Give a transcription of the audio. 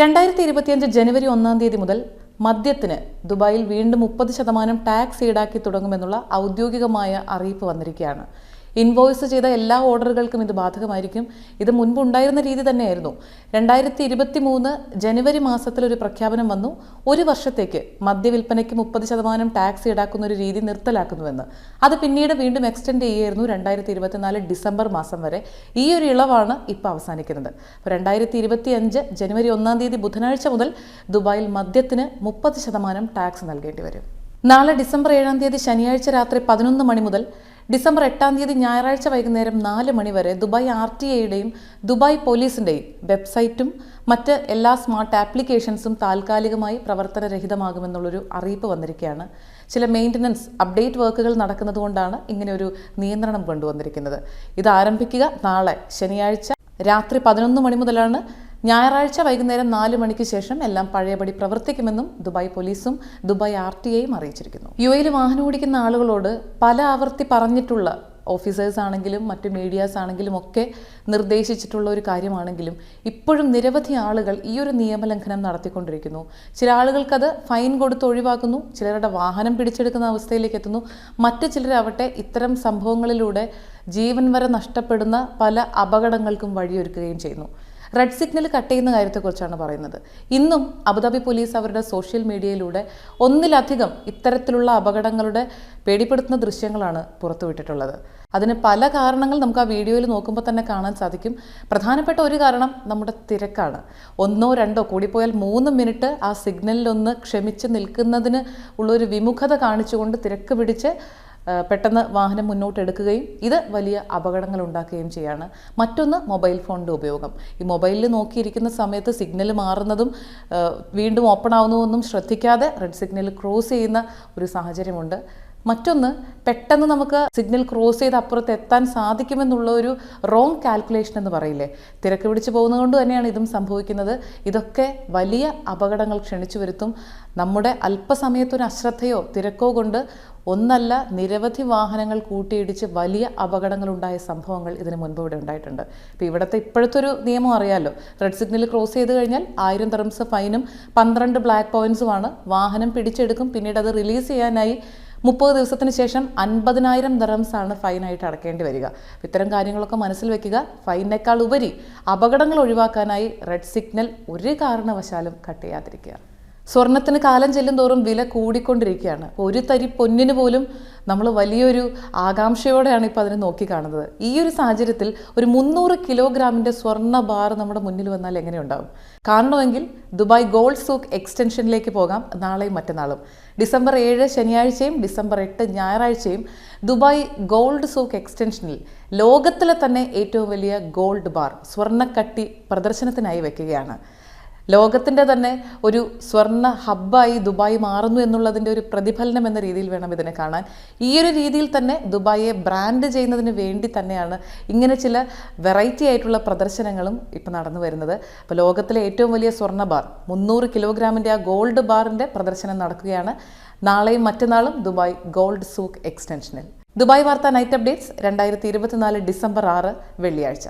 രണ്ടായിരത്തി ഇരുപത്തിയഞ്ച് ജനുവരി ഒന്നാം തീയതി മുതൽ മദ്യത്തിന് ദുബായിൽ വീണ്ടും മുപ്പത് ശതമാനം ടാക്സ് ഈടാക്കി തുടങ്ങുമെന്നുള്ള ഔദ്യോഗികമായ അറിയിപ്പ് വന്നിരിക്കുകയാണ്. ഇൻവോയ്സ് ചെയ്ത എല്ലാ ഓർഡറുകൾക്കും ഇത് ബാധകമായിരിക്കും. ഇത് മുൻപ് ഉണ്ടായിരുന്ന രീതി തന്നെയായിരുന്നു. രണ്ടായിരത്തി ഇരുപത്തി മൂന്ന് ജനുവരി മാസത്തിൽ ഒരു പ്രഖ്യാപനം വന്നു. ഒരു വർഷത്തേക്ക് മദ്യവിൽപ്പനയ്ക്ക് മുപ്പത് ശതമാനം ടാക്സ് ഈടാക്കുന്ന ഒരു രീതി നിർത്തലാക്കുന്നുവെന്ന്. അത് പിന്നീട് വീണ്ടും എക്സ്റ്റെൻഡ് ചെയ്യുകയായിരുന്നു രണ്ടായിരത്തി ഇരുപത്തിനാല് ഡിസംബർ മാസം വരെ. ഈ ഒരു ഇളവാണ് ഇപ്പോൾ അവസാനിക്കുന്നത്. അപ്പോൾ രണ്ടായിരത്തി ഇരുപത്തി അഞ്ച് ജനുവരി ഒന്നാം തീയതി ബുധനാഴ്ച മുതൽ ദുബായിൽ മദ്യത്തിന് മുപ്പത് ശതമാനം ടാക്സ് നൽകേണ്ടി വരും. നാളെ ഡിസംബർ ഏഴാം തീയതി ശനിയാഴ്ച രാത്രി പതിനൊന്ന് മണി മുതൽ ഡിസംബർ എട്ടാം തീയതി ഞായറാഴ്ച വൈകുന്നേരം നാല് മണിവരെ ദുബായ് ആർ ടി ഐയുടെയും ദുബായ് പോലീസിന്റെയും വെബ്സൈറ്റും മറ്റ് എല്ലാ സ്മാർട്ട് ആപ്ലിക്കേഷൻസും താൽക്കാലികമായി പ്രവർത്തനരഹിതമാകുമെന്നുള്ളൊരു അറിയിപ്പ് വന്നിരിക്കുകയാണ്. ചില മെയിന്റനൻസ് അപ്ഡേറ്റ് വർക്കുകൾ നടക്കുന്നതുകൊണ്ടാണ് ഇങ്ങനെ ഒരു നിയന്ത്രണം കൊണ്ടുവന്നിരിക്കുന്നത്. ഇത് ആരംഭിക്കുക നാളെ ശനിയാഴ്ച രാത്രി പതിനൊന്ന് മണി മുതലാണ് ഞായറാഴ്ച വൈകുന്നേരം നാല് മണിക്ക് ശേഷം എല്ലാം പഴയപടി പ്രവർത്തിക്കുമെന്നും ദുബായ് പോലീസും ദുബായ് ആർ ടി ഐയും അറിയിച്ചിരിക്കുന്നു. യു എയിൽ വാഹനം ഓടിക്കുന്ന ആളുകളോട് പല ആവർത്തി പറഞ്ഞിട്ടുള്ള ഓഫീസേഴ്സ് ആണെങ്കിലും മറ്റ് മീഡിയാസ് ആണെങ്കിലും ഒക്കെ നിർദ്ദേശിച്ചിട്ടുള്ള ഒരു കാര്യമാണെങ്കിലും ഇപ്പോഴും നിരവധി ആളുകൾ ഈ ഒരു നിയമലംഘനം നടത്തിക്കൊണ്ടിരിക്കുന്നു. ചില ആളുകൾക്കത് ഫൈൻ കൊടുത്ത് ഒഴിവാക്കുന്നു ചിലരുടെ വാഹനം പിടിച്ചെടുക്കുന്ന അവസ്ഥയിലേക്ക് എത്തുന്നു. മറ്റു ചിലരാവട്ടെ ഇത്തരം സംഭവങ്ങളിലൂടെ ജീവൻ വരെ നഷ്ടപ്പെടുന്ന പല അപകടങ്ങൾക്കും വഴിയൊരുക്കുകയും ചെയ്യുന്നു. റെഡ് സിഗ്നൽ കട്ട് ചെയ്യുന്ന കാര്യത്തെക്കുറിച്ചാണ് പറയുന്നത്. ഇന്നും അബുദാബി പോലീസ് അവരുടെ സോഷ്യൽ മീഡിയയിലൂടെ ഒന്നിലധികം ഇത്തരത്തിലുള്ള അപകടങ്ങളുടെ പേടിപ്പെടുത്തുന്ന ദൃശ്യങ്ങളാണ് പുറത്തുവിട്ടിട്ടുള്ളത്. അതിന് പല കാരണങ്ങൾ നമുക്ക് ആ വീഡിയോയിൽ നോക്കുമ്പോൾ തന്നെ കാണാൻ സാധിക്കും. പ്രധാനപ്പെട്ട ഒരു കാരണം നമ്മുടെ തിരക്കാണ്. ഒന്നോ രണ്ടോ കൂടിപ്പോയാൽ മൂന്ന് മിനിറ്റ് ആ സിഗ്നലിലൊന്ന് ക്ഷമിച്ച് നിൽക്കുന്നതിന് ഉള്ളൊരു വിമുഖത കാണിച്ചുകൊണ്ട് തിരക്ക് പിടിച്ച് പെട്ടെന്ന് വാഹനം മുന്നോട്ട് എടുക്കുകയും ഇത് വലിയ അപകടങ്ങൾ ഉണ്ടാക്കുകയും ചെയ്യാണ്. മറ്റൊന്ന് മൊബൈൽ ഫോണിന്റെ ഉപയോഗം. ഈ മൊബൈലിൽ നോക്കിയിരിക്കുന്ന സമയത്ത് സിഗ്നൽ മാറുന്നതും വീണ്ടും ഓപ്പൺ ആവുന്നതൊന്നും ശ്രദ്ധിക്കാതെ റെഡ് സിഗ്നൽ ക്രോസ് ചെയ്യുന്ന ഒരു സാഹചര്യമുണ്ട്. മറ്റൊന്ന് പെട്ടെന്ന് നമുക്ക് സിഗ്നൽ ക്രോസ് ചെയ്ത് അപ്പുറത്ത് എത്താൻ സാധിക്കുമെന്നുള്ള ഒരു റോങ് കാൽക്കുലേഷൻ എന്ന് പറയില്ലേ? തിരക്ക് പിടിച്ച് പോകുന്നതുകൊണ്ട് തന്നെയാണ് ഇതും സംഭവിക്കുന്നത്. ഇതൊക്കെ വലിയ അപകടങ്ങൾ ക്ഷണിച്ചു വരുത്തും. നമ്മുടെ അല്പസമയത്തൊരു അശ്രദ്ധയോ തിരക്കോ കൊണ്ട് ഒന്നല്ല നിരവധി വാഹനങ്ങൾ കൂട്ടിയിടിച്ച് വലിയ അപകടങ്ങളുണ്ടായ സംഭവങ്ങൾ ഇതിന് മുൻപ് ഇവിടെ ഉണ്ടായിട്ടുണ്ട്. ഇപ്പോൾ ഇവിടുത്തെ ഇപ്പോഴത്തെ ഒരു നിയമം അറിയാമല്ലോ റെഡ് സിഗ്നൽ ക്രോസ് ചെയ്ത് കഴിഞ്ഞാൽ ആയിരം തെറംസ് ഫൈനും പന്ത്രണ്ട് ബ്ലാക്ക് പോയിൻസുമാണ് വാഹനം പിടിച്ചെടുക്കും. പിന്നീട് അത് റിലീസ് ചെയ്യാനായി മുപ്പത് ദിവസത്തിന് ശേഷം അൻപതിനായിരം ദറംസാണ് ഫൈനായിട്ട് അടക്കേണ്ടി വരിക. ഇത്തരം കാര്യങ്ങളൊക്കെ മനസ്സിൽ വെക്കുക. ഫൈനേക്കാൾ ഉപരി അപകടങ്ങൾ ഒഴിവാക്കാനായി റെഡ് സിഗ്നൽ ഒരു കാരണവശാലും കട്ട് ചെയ്യാതിരിക്കുക. സ്വർണത്തിന് കാലം ചെല്ലും തോറും വില കൂടിക്കൊണ്ടിരിക്കുകയാണ്. ഒരു തരി പൊന്നിന് പോലും നമ്മൾ വലിയൊരു ആകാംക്ഷയോടെയാണ് ഇപ്പോൾ അതിനെ നോക്കി കാണുന്നത്. ഈ ഒരു സാഹചര്യത്തിൽ ഒരു മുന്നൂറ് കിലോഗ്രാമിന്റെ സ്വർണ ബാർ നമ്മുടെ മുന്നിൽ വന്നാൽ എങ്ങനെയുണ്ടാവും? കാണണമെങ്കിൽ ദുബായ് ഗോൾഡ് സൂക്ക് എക്സ്റ്റൻഷനിലേക്ക് പോകാം. നാളെയും മറ്റന്നാളും. ഡിസംബർ ഏഴ് ശനിയാഴ്ചയും ഡിസംബർ എട്ട് ഞായറാഴ്ചയും ദുബായ് ഗോൾഡ് സൂക്ക് എക്സ്റ്റൻഷനിൽ ലോകത്തിലെ തന്നെ ഏറ്റവും വലിയ ഗോൾഡ് ബാർ സ്വർണക്കട്ടി പ്രദർശനത്തിനായി വെക്കുകയാണ്. ലോകത്തിന്റെ തന്നെ ഒരു സ്വർണ ഹബ്ബായി ദുബായ് മാറുന്നു എന്നുള്ളതിന്റെ ഒരു പ്രതിഫലനം എന്ന രീതിയിൽ വേണം ഇതിനെ കാണാൻ. ഈ ഒരു രീതിയിൽ തന്നെ ദുബായിയെ ബ്രാൻഡ് ചെയ്യുന്നതിന് വേണ്ടി തന്നെയാണ് ഇങ്ങനെ ചില വെറൈറ്റി ആയിട്ടുള്ള പ്രദർശനങ്ങളും ഇപ്പം നടന്നു വരുന്നത്. അപ്പോൾ ലോകത്തിലെ ഏറ്റവും വലിയ സ്വർണ ബാർ മുന്നൂറ് കിലോഗ്രാമിന്റെ ആ ഗോൾഡ് ബാറിന്റെ പ്രദർശനം നടക്കുകയാണ്. നാളെയും മറ്റന്നാളും ദുബായ് ഗോൾഡ് സൂക്ക് എക്സ്റ്റൻഷനിൽ ദുബായ് വാർത്ത നൈറ്റ് അപ്ഡേറ്റ്സ് രണ്ടായിരത്തി ഇരുപത്തിനാല് ഡിസംബർ ആറ് വെള്ളിയാഴ്ച.